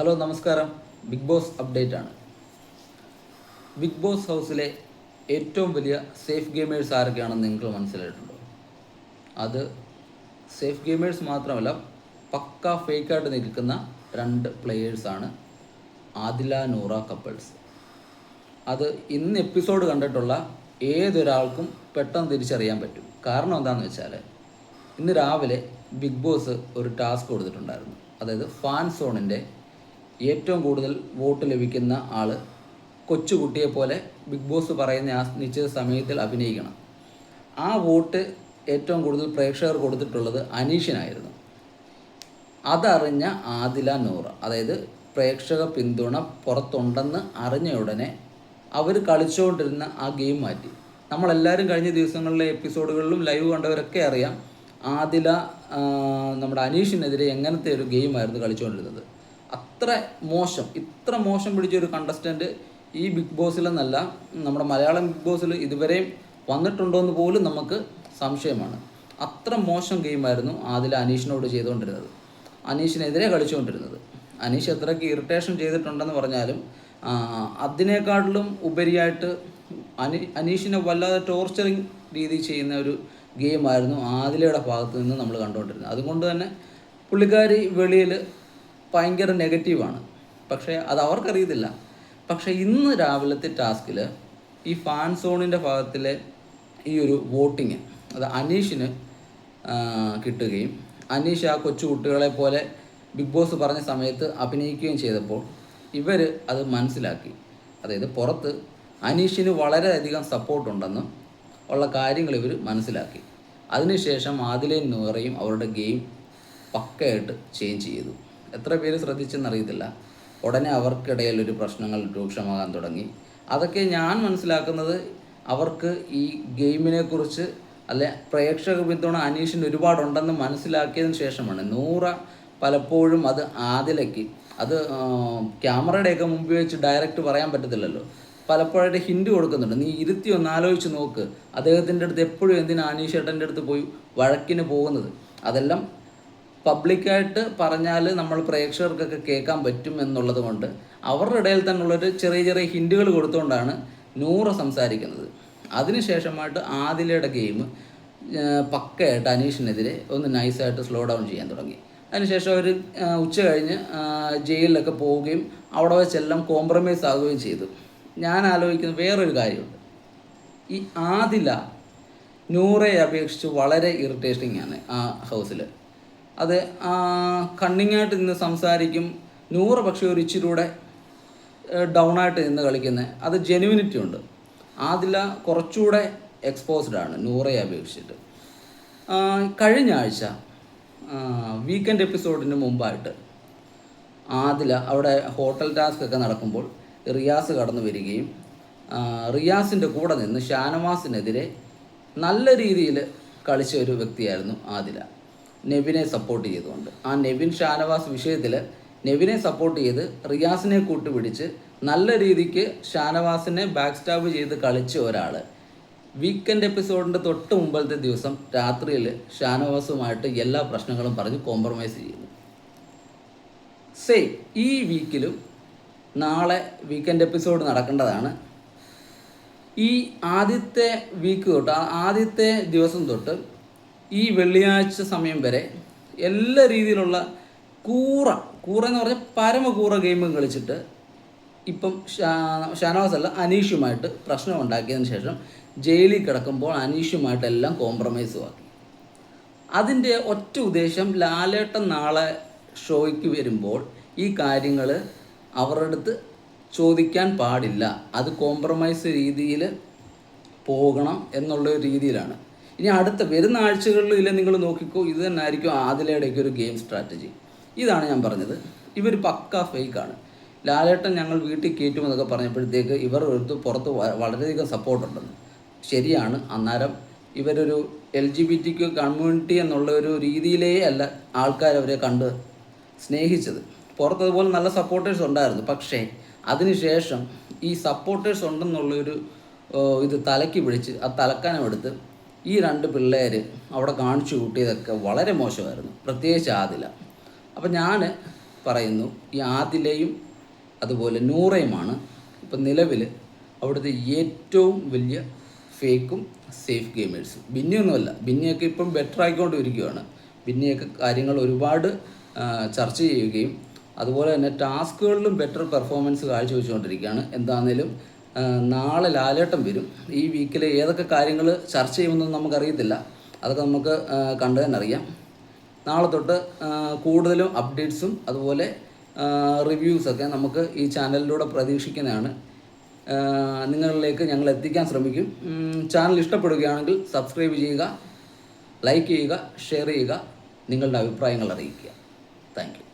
Hello നമസ്കാരം. Big Boss update ആണ്. Big Boss ഹൗസിലെ ഏറ്റവും വലിയ സേഫ് ഗെയിമേഴ്സ് ആരൊക്കെയാണെന്ന് നിങ്ങൾ മനസ്സിലായിട്ടുണ്ടോ? അത് സേഫ് ഗെയിമേഴ്സ് മാത്രമല്ല പക്ക ഫേക്കായിട്ട് നിൽക്കുന്ന രണ്ട് പ്ലെയേഴ്സാണ് ആദില നൂറ കപ്പിൾസ്. അത് ഇന്ന് എപ്പിസോഡ് കണ്ടിട്ടുള്ള ഏതൊരാൾക്കും പെട്ടെന്ന് തിരിച്ചറിയാൻ പറ്റും. കാരണം എന്താണെന്ന് വെച്ചാൽ ഇന്ന് രാവിലെ ബിഗ് ബോസ് ഒരു ടാസ്ക് കൊടുത്തിട്ടുണ്ടായിരുന്നു. അതായത് ഫാൻ സോണിന്റെ ഏറ്റവും കൂടുതൽ വോട്ട് ലഭിക്കുന്ന ആൾ കൊച്ചുകുട്ടിയെ പോലെ ബിഗ് ബോസ് പറയുന്ന ആ നിശ്ചിത സമയത്തിൽ അഭിനയിക്കണം. ആ വോട്ട് ഏറ്റവും കൂടുതൽ പ്രേക്ഷകർ കൊടുത്തിട്ടുള്ളത് അനീഷിനായിരുന്നു. അതറിഞ്ഞ ആദില നൂറ അതായത് പ്രേക്ഷക പിന്തുണ പുറത്തുണ്ടെന്ന് അറിഞ്ഞ ഉടനെ അവർ കളിച്ചുകൊണ്ടിരുന്ന ആ ഗെയിം മാറ്റി. നമ്മളെല്ലാവരും കഴിഞ്ഞ ദിവസങ്ങളിലെ എപ്പിസോഡുകളിലും ലൈവ് കണ്ടവരൊക്കെ അറിയാം ആദില നമ്മുടെ അനീഷിനെതിരെ എങ്ങനത്തെ ഒരു ഗെയിമായിരുന്നു കളിച്ചുകൊണ്ടിരുന്നത്. അത്ര മോശം ഇത്ര മോശം പിടിച്ച ഒരു കണ്ടസ്റ്റന്റ് ഈ ബിഗ് ബോസിലെന്നല്ല നമ്മുടെ മലയാളം ബിഗ് ബോസിൽ ഇതുവരെയും വന്നിട്ടുണ്ടോ എന്ന് പോലും നമുക്ക് സംശയമാണ്. അത്ര മോശം ഗെയിമായിരുന്നു ആദില അനീഷിനോട് ചെയ്തുകൊണ്ടിരുന്നത്. അനീഷിനെതിരെ കളിച്ചുകൊണ്ടിരുന്നത്. അനീഷ് എത്രയ്ക്ക് ഇറിറ്റേഷൻ ചെയ്തിട്ടുണ്ടെന്ന് പറഞ്ഞാലും അതിനേക്കാട്ടിലും ഉപരിയായിട്ട് അനി അനീഷിനെ വല്ലാതെ ടോർച്ചറിങ് രീതി ചെയ്യുന്ന ഒരു ഗെയിമായിരുന്നു ആദിലയുടെ ഭാഗത്ത് നിന്ന് നമ്മൾ കണ്ടുകൊണ്ടിരുന്നത്. അതുകൊണ്ട് തന്നെ പുള്ളിക്കാരി വെളിയിൽ ഭയങ്കര നെഗറ്റീവാണ്. പക്ഷേ അത് അവർക്കറിയത്തില്ല. പക്ഷേ ഇന്ന് രാവിലത്തെ ടാസ്കിൽ ഈ ഫാൻ സോണിന്റെ ഭാഗത്തിലെ ഈ ഒരു വോട്ടിങ് അത് അനീഷിന് കിട്ടുകയും അനീഷ് ആ കൊച്ചു കുട്ടികളെ പോലെ ബിഗ് ബോസ് പറഞ്ഞ സമയത്ത് അഭിനയിക്കുകയും ചെയ്തപ്പോൾ ഇവർ അത് മനസ്സിലാക്കി. അതായത് പുറത്ത് അനീഷിന് വളരെയധികം സപ്പോർട്ടുണ്ടെന്നും ഉള്ള കാര്യങ്ങൾ ഇവർ മനസ്സിലാക്കി. അതിനുശേഷം ആദിലയും നൂറയും അവരുടെ ഗെയിം പക്കയായിട്ട് ചേഞ്ച് ചെയ്തു. എത്ര പേര് ശ്രദ്ധിച്ചെന്നറിയത്തില്ല. ഉടനെ അവർക്കിടയിൽ ഒരു പ്രശ്നങ്ങൾ രൂക്ഷമാകാൻ തുടങ്ങി. അതൊക്കെ ഞാൻ മനസ്സിലാക്കുന്നത് അവർക്ക് ഈ ഗെയിമിനെ കുറിച്ച് അല്ലെ പ്രേക്ഷക പിന്തുണ അനീഷിന് ഒരുപാടുണ്ടെന്ന് മനസ്സിലാക്കിയതിന് ശേഷമാണ്. നൂറ പലപ്പോഴും അത് ആദിലയ്ക്ക്. അത് ക്യാമറയുടെയൊക്കെ മുമ്പിൽ വെച്ച് ഡയറക്റ്റ് പറയാൻ പറ്റത്തില്ലല്ലോ. പലപ്പോഴായിട്ട് ഹിൻഡ് കൊടുക്കുന്നുണ്ട്. നീ ഇരുത്തി ഒന്ന് ആലോചിച്ച് നോക്ക്. അദ്ദേഹത്തിന്റെ അടുത്ത് എപ്പോഴും എന്തിനാ അനീഷ് ഏട്ടന്റെ അടുത്ത് പോയി വഴക്കിന് പോകുന്നത്? അതെല്ലാം പബ്ലിക്കായിട്ട് പറഞ്ഞാൽ നമ്മൾ പ്രേക്ഷകർക്കൊക്കെ കേൾക്കാൻ പറ്റും എന്നുള്ളത് കൊണ്ട് അവരുടെ ഇടയിൽ തന്നെയുള്ളൊരു ചെറിയ ചെറിയ ഹിൻഡുകൾ കൊടുത്തുകൊണ്ടാണ് നൂറ് സംസാരിക്കുന്നത്. അതിനുശേഷമായിട്ട് ആദിലയുടെ ഗെയിം പക്കയായിട്ട് അനീഷിനെതിരെ ഒന്ന് നൈസായിട്ട് സ്ലോ ഡൗൺ ചെയ്യാൻ തുടങ്ങി. അതിനുശേഷം അവർ ഉച്ച കഴിഞ്ഞ് ജയിലിലൊക്കെ പോവുകയും അവിടെ വെച്ചെല്ലാം കോംപ്രമൈസ് ആവുകയും ചെയ്തു. ഞാൻ ആലോചിക്കുന്ന വേറൊരു കാര്യമുണ്ട്. ഈ ആദില നൂറയെ അപേക്ഷിച്ച് വളരെ ഇറിറ്റേറ്റിംഗ് ആണ് ആ ഹൗസിൽ അത് കണ്ണിങ്ങായിട്ട് നിന്ന് സംസാരിക്കും. നൂറ് പക്ഷേ ഒരു ഇച്ചിരി കൂടെ ഡൗൺ ആയിട്ട് നിന്ന് കളിക്കുന്നത് അത് ജെനുവിനിറ്റി ഉണ്ട്. ആദില കുറച്ചുകൂടെ എക്സ്പോസ്ഡ് ആണ് നൂറയെ അപേക്ഷിച്ചിട്ട്. കഴിഞ്ഞ ആഴ്ച വീക്കെൻഡ് എപ്പിസോഡിന് മുമ്പായിട്ട് ആദില അവിടെ ഹോട്ടൽ ടാസ്ക് ഒക്കെ നടക്കുമ്പോൾ റിയാസ് കടന്നു വരികയും റിയാസിന്റെ കൂടെ നിന്ന് ഷാനവാസിനെതിരെ നല്ല രീതിയിൽ കളിച്ച ഒരു വ്യക്തിയായിരുന്നു ആദില. നെവിനെ സപ്പോർട്ട് ചെയ്തുകൊണ്ട്. ആ നെവിൻ ഷാനവാസ് വിഷയത്തിൽ നെവിനെ സപ്പോർട്ട് ചെയ്ത് റിയാസിനെ കൂട്ടുപിടിച്ച് നല്ല രീതിക്ക് ഷാനവാസിനെ ബാക്ക് സ്റ്റാബ് ചെയ്ത് കളിച്ച ഒരാൾ വീക്കെൻഡ് എപ്പിസോഡിന്റെ തൊട്ട് മുമ്പത്തെ ദിവസം രാത്രിയിൽ ഷാനവാസുമായിട്ട് എല്ലാ പ്രശ്നങ്ങളും പറഞ്ഞ് കോംപ്രമൈസ് ചെയ്യുന്നു. സേ ഈ വീക്കിലും നാളെ വീക്കെൻഡ് എപ്പിസോഡ് നടക്കേണ്ടതാണ്. ഈ ആദ്യത്തെ വീക്ക് തൊട്ട് ആദ്യത്തെ ദിവസം തൊട്ട് ഈ വെള്ളിയാഴ്ച സമയം വരെ എല്ലാ രീതിയിലുള്ള കൂറ കൂറ എന്ന് പറഞ്ഞാൽ പരമകൂറ ഗെയിമും കളിച്ചിട്ട് ഇപ്പം ഷാനവാസ് അല്ല അനീഷുമായിട്ട് പ്രശ്നം ഉണ്ടാക്കിയതിന് ശേഷം ജയിലിൽ കിടക്കുമ്പോൾ അനീഷുമായിട്ടെല്ലാം കോംപ്രമൈസ് ആക്കി. അതിന്റെ ഒറ്റ ഉദ്ദേശം ലാലേട്ടൻ നാളെ ഷോയ്ക്ക് വരുമ്പോൾ ഈ കാര്യങ്ങൾ അവരുടെ അടുത്ത് ചോദിക്കാൻ പാടില്ല. അത് കോംപ്രമൈസ് രീതിയിൽ പോകണം എന്നുള്ള രീതിയിലാണ്. ഇനി അടുത്ത വരുന്ന ആഴ്ചകളിൽ ഇല്ല നിങ്ങൾ നോക്കിക്കോ ഇത് തന്നെ ആയിരിക്കും ആദിലയുടെയൊക്കെ ഒരു ഗെയിം സ്ട്രാറ്റജി ഇതാണ് ഞാൻ പറഞ്ഞത്. ഇവർ പക്ക ഫേക്കാണ് ലാലേട്ടൻ ഞങ്ങൾ വീട്ടിൽ കയറ്റുമെന്നൊക്കെ പറഞ്ഞപ്പോഴത്തേക്ക് ഇവർ എടുത്ത് പുറത്ത് വളരെയധികം സപ്പോർട്ടുണ്ടെന്ന് ശരിയാണ് അന്നേരം ഇവരൊരു L G B T Q community എന്നുള്ള ഒരു രീതിയിലേ അല്ല ആൾക്കാർ അവരെ കണ്ട് സ്നേഹിച്ചത്. പുറത്തതുപോലെ നല്ല സപ്പോർട്ടേഴ്സ് ഉണ്ടായിരുന്നു. പക്ഷേ അതിനുശേഷം ഈ സപ്പോർട്ടേഴ്സ് ഉണ്ടെന്നുള്ളൊരു ഇത് തലയ്ക്ക് പിടിച്ച് ആ തലക്കാനം എടുത്ത് ഈ രണ്ട് പിള്ളേർ അവിടെ കാണിച്ചു കൂട്ടിയതൊക്കെ വളരെ മോശമായിരുന്നു. പ്രത്യേകിച്ച് ആദില. അപ്പം ഞാൻ പറയുന്നു ഈ ആദിലയും അതുപോലെ നൂറയുമാണ് ഇപ്പം നിലവിൽ അവിടുത്തെ ഏറ്റവും വലിയ ഫേക്കും സേഫ് ഗെയിമേഴ്സും. ബിന്നിയൊന്നുമല്ല ബിന്നിയൊക്കെ ഇപ്പം ബെറ്റർ ആയിക്കൊണ്ടിരിക്കുകയാണ് ബിന്നിയൊക്കെ കാര്യങ്ങൾ ഒരുപാട് ചർച്ച ചെയ്യുകയും അതുപോലെ തന്നെ ടാസ്കുകളിലും ബെറ്റർ പെർഫോമൻസ് കാഴ്ചവെച്ചുകൊണ്ടിരിക്കുകയാണ്. എന്താണേലും ആ, നാളെ ലാലേട്ടം വരും. ഈ വീക്കിൽ ഏതൊക്കെ കാര്യങ്ങൾ ചർച്ച ചെയ്യുമെന്നൊന്നും നമുക്കറിയത്തില്ല. അതൊക്കെ നമുക്ക് കണ്ടു തന്നെ അറിയാം. നാളെ തൊട്ട് കൂടുതലും അപ്ഡേറ്റ്സും അതുപോലെ റിവ്യൂസൊക്കെ നമുക്ക് ഈ ചാനലിലൂടെ പ്രതീക്ഷിക്കുന്നതാണ്. നിങ്ങളിലേക്ക് ഞങ്ങൾ എത്തിക്കാൻ ശ്രമിക്കും. ചാനൽ ഇഷ്ടപ്പെടുകയാണെങ്കിൽ സബ്സ്ക്രൈബ് ചെയ്യുക ലൈക്ക് ചെയ്യുക ഷെയർ ചെയ്യുക നിങ്ങളുടെ അഭിപ്രായങ്ങൾ അറിയിക്കുക. താങ്ക്